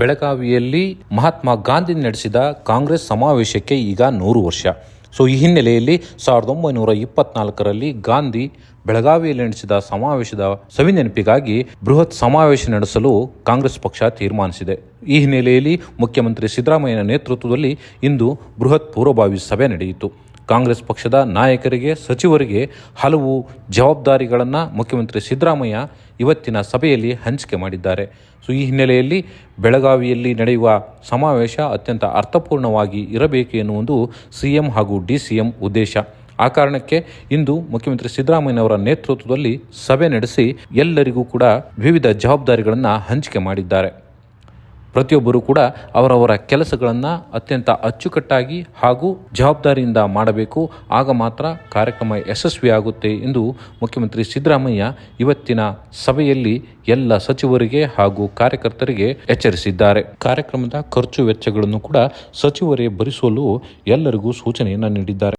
ಬೆಳಗಾವಿಯಲ್ಲಿ ಮಹಾತ್ಮ ಗಾಂಧಿ ನಡೆಸಿದ ಕಾಂಗ್ರೆಸ್ ಸಮಾವೇಶಕ್ಕೆ ಈಗ ನೂರು ವರ್ಷ. ಸೊ ಈ ಹಿನ್ನೆಲೆಯಲ್ಲಿ ಸಾವಿರದ ಒಂಬೈನೂರ ಇಪ್ಪತ್ನಾಲ್ಕರಲ್ಲಿ ಗಾಂಧಿ ಬೆಳಗಾವಿಯಲ್ಲಿ ನಡೆಸಿದ ಸಮಾವೇಶದ ಸವಿನೆನಪಿಗಾಗಿ ಬೃಹತ್ ಸಮಾವೇಶ ನಡೆಸಲು ಕಾಂಗ್ರೆಸ್ ಪಕ್ಷ ತೀರ್ಮಾನಿಸಿದೆ. ಈ ಹಿನ್ನೆಲೆಯಲ್ಲಿ ಮುಖ್ಯಮಂತ್ರಿ ಸಿದ್ದರಾಮಯ್ಯನ ನೇತೃತ್ವದಲ್ಲಿ ಇಂದು ಬೃಹತ್ ಪೂರ್ವಭಾವಿ ಸಭೆ ನಡೆಯಿತು. ಕಾಂಗ್ರೆಸ್ ಪಕ್ಷದ ನಾಯಕರಿಗೆ, ಸಚಿವರಿಗೆ ಹಲವು ಜವಾಬ್ದಾರಿಗಳನ್ನು ಮುಖ್ಯಮಂತ್ರಿ ಸಿದ್ದರಾಮಯ್ಯ ಇವತ್ತಿನ ಸಭೆಯಲ್ಲಿ ಹಂಚಿಕೆ ಮಾಡಿದ್ದಾರೆ. ಸೊ, ಈ ಹಿನ್ನೆಲೆಯಲ್ಲಿ ಬೆಳಗಾವಿಯಲ್ಲಿ ನಡೆಯುವ ಸಮಾವೇಶ ಅತ್ಯಂತ ಅರ್ಥಪೂರ್ಣವಾಗಿ ಇರಬೇಕು ಎನ್ನುವುದು ಸಿಎಂ ಹಾಗೂ ಡಿ ಸಿ ಎಂ ಉದ್ದೇಶ. ಆ ಕಾರಣಕ್ಕೆ ಇಂದು ಮುಖ್ಯಮಂತ್ರಿ ಸಿದ್ದರಾಮಯ್ಯನವರ ನೇತೃತ್ವದಲ್ಲಿ ಸಭೆ ನಡೆಸಿ ಎಲ್ಲರಿಗೂ ಕೂಡ ವಿವಿಧ ಜವಾಬ್ದಾರಿಗಳನ್ನು ಹಂಚಿಕೆ ಮಾಡಿದ್ದಾರೆ. ಪ್ರತಿಯೊಬ್ಬರು ಕೂಡ ಅವರವರ ಕೆಲಸಗಳನ್ನು ಅತ್ಯಂತ ಅಚ್ಚುಕಟ್ಟಾಗಿ ಹಾಗೂ ಜವಾಬ್ದಾರಿಯಿಂದ ಮಾಡಬೇಕು. ಆಗ ಮಾತ್ರ ಕಾರ್ಯಕ್ರಮ ಯಶಸ್ವಿಯಾಗುತ್ತೆ ಎಂದು ಮುಖ್ಯಮಂತ್ರಿ ಸಿದ್ದರಾಮಯ್ಯ ಇವತ್ತಿನ ಸಭೆಯಲ್ಲಿ ಎಲ್ಲ ಸಚಿವರಿಗೆ ಹಾಗೂ ಕಾರ್ಯಕರ್ತರಿಗೆ ಎಚ್ಚರಿಸಿದ್ದಾರೆ. ಕಾರ್ಯಕ್ರಮದ ಖರ್ಚು ವೆಚ್ಚಗಳನ್ನು ಕೂಡ ಸಚಿವರೇ ಭರಿಸಲು ಎಲ್ಲರಿಗೂ ಸೂಚನೆಯನ್ನು ನೀಡಿದ್ದಾರೆ.